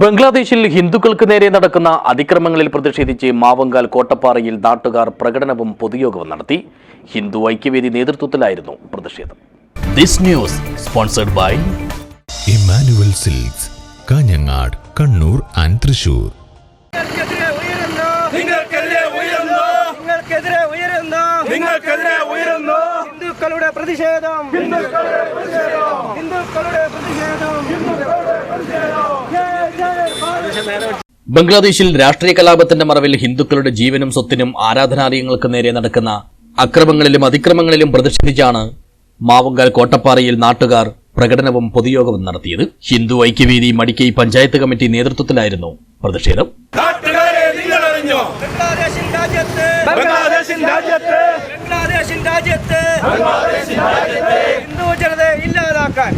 ബംഗ്ലാദേശിൽ ഹിന്ദുക്കൾക്ക് നേരെ നടക്കുന്ന അതിക്രമങ്ങളിൽ പ്രതിഷേധിച്ച് മാവങ്കാൽ കോട്ടപ്പാറയിൽ നാട്ടുകാർ പ്രകടനവും പൊതുയോഗവും നടത്തി. ഹിന്ദു ഐക്യവേദി നേതൃത്വത്തിലായിരുന്നു പ്രതിഷേധം. This news sponsored by Emmanuel silks Kanhangad Kannur and Thrissur. നിങ്ങൾക്കെതിരെ ഉയരുന്നു. ഹിന്ദുക്കളുടെ പ്രതിഷേധം. ഹിന്ദുക്കളുടെ പ്രതിഷേധം. ബംഗ്ലാദേശിൽ രാഷ്ട്രീയ കലാപത്തിന്റെ മറവിൽ ഹിന്ദുക്കളുടെ ജീവനും സ്വത്തിനും ആരാധനാലയങ്ങൾക്ക് നേരെ നടക്കുന്ന അക്രമങ്ങളിലും അതിക്രമങ്ങളിലും പ്രതിഷേധിച്ചാണ് മാവുങ്കാൽ കോട്ടപ്പാറയിൽ നാട്ടുകാർ പ്രകടനവും പൊതുയോഗവും നടത്തിയത്. ഹിന്ദു ഐക്യവേദി മടിക്കൈ പഞ്ചായത്ത് കമ്മിറ്റി നേതൃത്വത്തിലായിരുന്നു പ്രതിഷേധം. നാട്ടുകാരെ നിങ്ങൾ അറിഞ്ഞോ ബംഗ്ലാദേശിൻ രാജ്യത്ത്. ബംഗ്ലാദേശിൻ രാജ്യത്ത്. ബംഗ്ലാദേശിൻ രാജ്യത്ത്. ഹിന്ദു ജനതയെ ഇല്ലാതാക്കാൻ.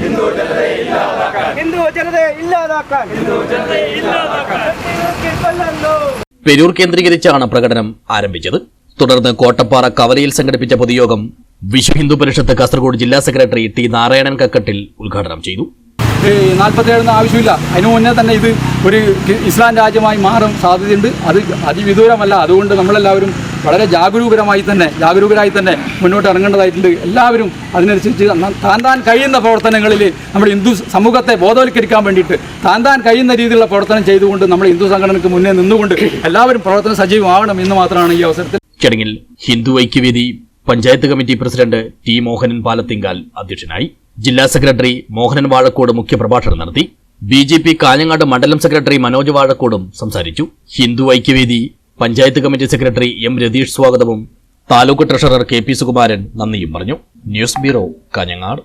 ഹിന്ദു ജനതയെ ഇല്ലാതാക്കാൻ. പെരൂർ കേന്ദ്രീകരിച്ചാണ് പ്രകടനം ആരംഭിച്ചത്. തുടർന്ന് കോട്ടപ്പാറ കവലയിൽ സംഘടിപ്പിച്ച പൊതുയോഗം വിശ്വ ഹിന്ദു പരിഷത്ത് കാസർഗോഡ് ജില്ലാ സെക്രട്ടറി ടി നാരായണൻ കക്കട്ടിൽ ഉദ്ഘാടനം ചെയ്തു. നാൽപ്പത്തേഴ് നാൽപ്പത്തേഴെന്ന് ആവശ്യമില്ല. അതിനു മുന്നേ തന്നെ ഇത് ഒരു ഇസ്ലാം രാജ്യമായി മാറും സാധ്യതയുണ്ട്. അത് അതിവിദൂരമല്ല. അതുകൊണ്ട് നമ്മളെല്ലാവരും വളരെ ജാഗരൂകരമായി തന്നെ ജാഗരൂകരായി തന്നെ മുന്നോട്ട് ഇറങ്ങേണ്ടതായിട്ടുണ്ട്. എല്ലാവരും അതിനനുസരിച്ച് താൻ താൻ കഴിയുന്ന പ്രവർത്തനങ്ങളിൽ നമ്മുടെ ഹിന്ദു സമൂഹത്തെ ബോധവൽക്കരിക്കാൻ വേണ്ടിയിട്ട് താൻ താൻ കഴിയുന്ന രീതിയിലുള്ള പ്രവർത്തനം ചെയ്തുകൊണ്ട് നമ്മുടെ ഹിന്ദു സംഘടനയ്ക്ക് മുന്നേ നിന്നുകൊണ്ട് എല്ലാവരും പ്രവർത്തനം സജീവമാകണം എന്ന് മാത്രമാണ് ഈ അവസരത്തിൽ ചടങ്ങിൽ Hindu Aikyavedi panchayat committee president T Mohanan Palathinkal അധ്യക്ഷനായി ജില്ലാ സെക്രട്ടറി മോഹനൻ വാഴക്കോട് മുഖ്യപ്രഭാഷണം നടത്തി. ബി ജെ പി കാഞ്ഞങ്ങാട് മണ്ഡലം സെക്രട്ടറി മനോജ് വാഴക്കോടും സംസാരിച്ചു. Hindu Aikyavedi panchayat committee secretary M Ratheesh സ്വാഗതവും taluk treasurer K P Sukumaran നന്ദിയും പറഞ്ഞു. News bureau Kanhangad.